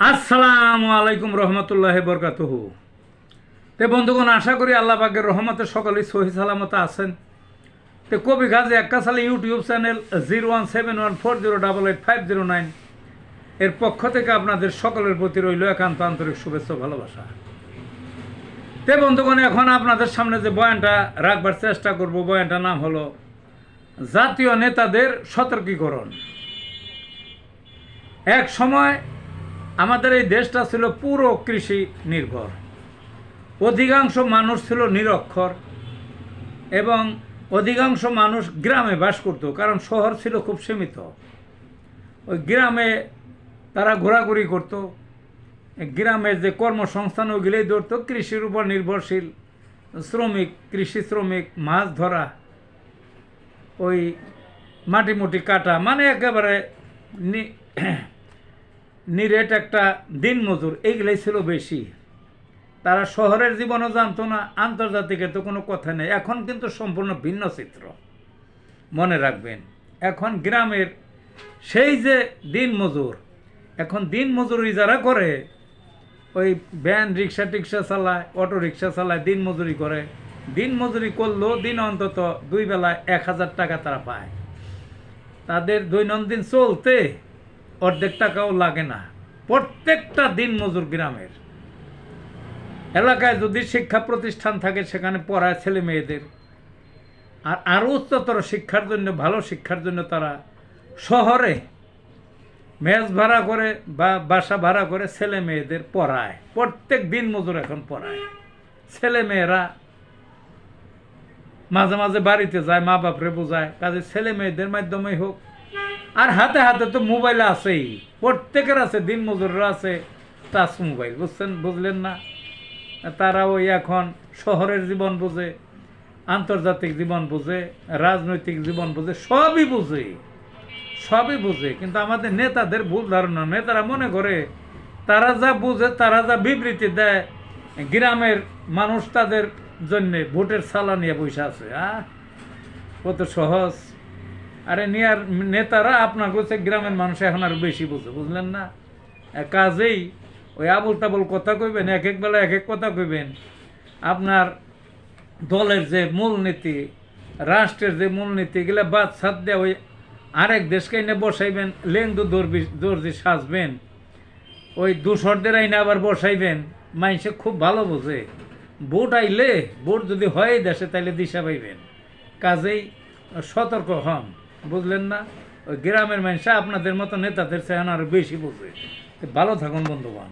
আসসালামু আলাইকুম রহমতুল্লাহ বরকাতহ। তে বন্ধুগণ, আশা করি আল্লাহ পাকের রহমতে সকলেই সহি সালামত আছেন। তে কবি গাজী সালে YouTube channel zero one seven one four zero double eight five zero nine এর পক্ষ থেকে আপনাদের সকলের প্রতি রইল একান্ত আন্তরিক শুভেচ্ছা ভালোবাসা। তে বন্ধুগণ, এখন আপনাদের সামনে যে বয়ানটা রাখবার চেষ্টা করব, বয়ানটার নাম হলো জাতীয় নেতাদের সতর্কীকরণ। এক সময় আমাদের এই দেশটা ছিল পুরো কৃষি নির্ভর। অধিকাংশ মানুষ ছিল নিরক্ষর এবং অধিকাংশ মানুষ গ্রামে বাস করত, কারণ শহর ছিল খুব সীমিত। ওই গ্রামে তারা ঘোরাঘুরি করত, গ্রামে যে কর্মসংস্থান ওগুলোই ধরত, কৃষির উপর নির্ভরশীল, শ্রমিক, কৃষি শ্রমিক, মাছ ধরা, ওই মাটি মুটি কাটা মানে একেবারে নিরেট একটা দিনমজুর, এইগুলাই ছিল বেশি। তারা শহরের জীবনও জানতো না আন্তর্জাতিকের তো কোনো কথা নেই। এখন কিন্তু সম্পূর্ণ ভিন্ন চিত্র। মনে রাখবেন, এখন গ্রামের সেই যে দিনমজুর, এখন দিন মজুরি যারা করে, ওই ভ্যান রিক্সা টিক্সা চালায়, অটো রিক্সা চালায় দিন মজুরি করে। দিন মজুরি করলেও দিন অন্তত দুই বেলায় এক হাজার টাকা তারা পায়। তাদের দৈনন্দিন চলতে অর্ধেক টাকাও লাগে না। প্রত্যেকটা দিন মজুর গ্রামের। এলাকায় যদি শিক্ষা প্রতিষ্ঠান থাকে, সেখানে পড়ায় ছেলে মেয়েদের। আর আরও উচ্চতর শিক্ষার জন্য, ভালো শিক্ষার জন্য তারা শহরে মেজ ভাড়া করে বা বাসা ভাড়া করে ছেলে মেয়েদের পড়ায়। প্রত্যেক দিন মজুর এখন পড়ায়। ছেলে মেয়েরা মাঝে মাঝে বাড়িতে যায় মা বাপরে বোঝায়, কাজে ছেলে মেয়েদের মাধ্যমেই হোক আর হাতে হাতে তো মোবাইল আছেই। প্রত্যেকের আছে দিন মজুরের আছে টাচ মোবাইল, বুঝছেন? বুঝলেন না? তারা ওই এখন শহরের জীবন বোঝে, আন্তর্জাতিক জীবন বোঝে, রাজনৈতিক জীবন বোঝে, সবই বোঝে। সবই বুঝে, কিন্তু আমাদের নেতাদের ভুল ধারণা। নেতারা মনে করে, তারা যা বুঝে, তারা যা বিবৃতি দেয়, গ্রামের মানুষ তাদের জন্যে ভোটের সালা নিয়ে বসে আছে, আহ? কত সহজ। আরে নিয়ার নেতারা আপনার কাছে গ্রামের মানুষ এখন আর বেশি বুঝে, বুঝলেন না? কাজেই ওই আবুল তাবুল কথা কইবেন, এক এক বেলা এক এক কথা কইবেন। আপনার দলের যে মূলনীতি, রাষ্ট্রের যে মূলনীতি, এগুলো বাদ সাদ দিয়ে ওই আরেক দেশকে এনে বসাইবেন লেন্দু দর্বি, দর্জি সাজবেন। ওই দুসরদের আইনে আবার বসাইবেন। মানুষে খুব ভালো বোঝে। ভোট আইলে, ভোট যদি হয় দেশে, তাইলে দিশা পাইবেন। কাজেই সতর্ক হন। বুঝলেন না? ওই গ্রামের মানুষ আপনাদের মতো নেতাদের চেয়ে আরও বেশি বোঝে ভালো থাকুন বন্ধুবান